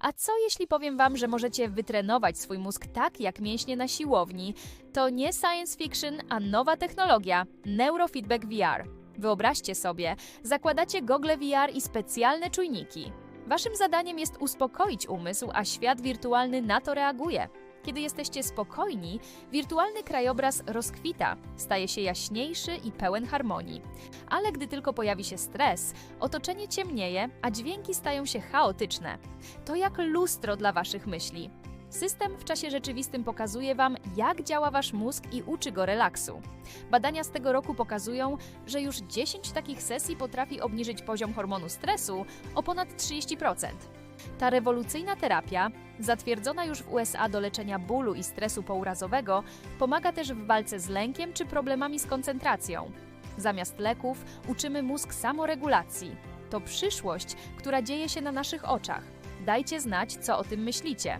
A co jeśli powiem Wam, że możecie wytrenować swój mózg tak jak mięśnie na siłowni? To nie science fiction, a nowa technologia Neurofeedback VR. Wyobraźcie sobie, zakładacie gogle VR i specjalne czujniki. Waszym zadaniem jest uspokoić umysł, a świat wirtualny na to reaguje. Kiedy jesteście spokojni, wirtualny krajobraz rozkwita, staje się jaśniejszy i pełen harmonii. Ale gdy tylko pojawi się stres, otoczenie ciemnieje, a dźwięki stają się chaotyczne. To jak lustro dla waszych myśli. System w czasie rzeczywistym pokazuje wam, jak działa wasz mózg i uczy go relaksu. Badania z tego roku pokazują, że już 10 takich sesji potrafi obniżyć poziom hormonu stresu o ponad 30%. Ta rewolucyjna terapia, zatwierdzona już w USA do leczenia bólu i stresu pourazowego, pomaga też w walce z lękiem czy problemami z koncentracją. Zamiast leków uczymy mózg samoregulacji. To przyszłość, która dzieje się na naszych oczach. Dajcie znać, co o tym myślicie.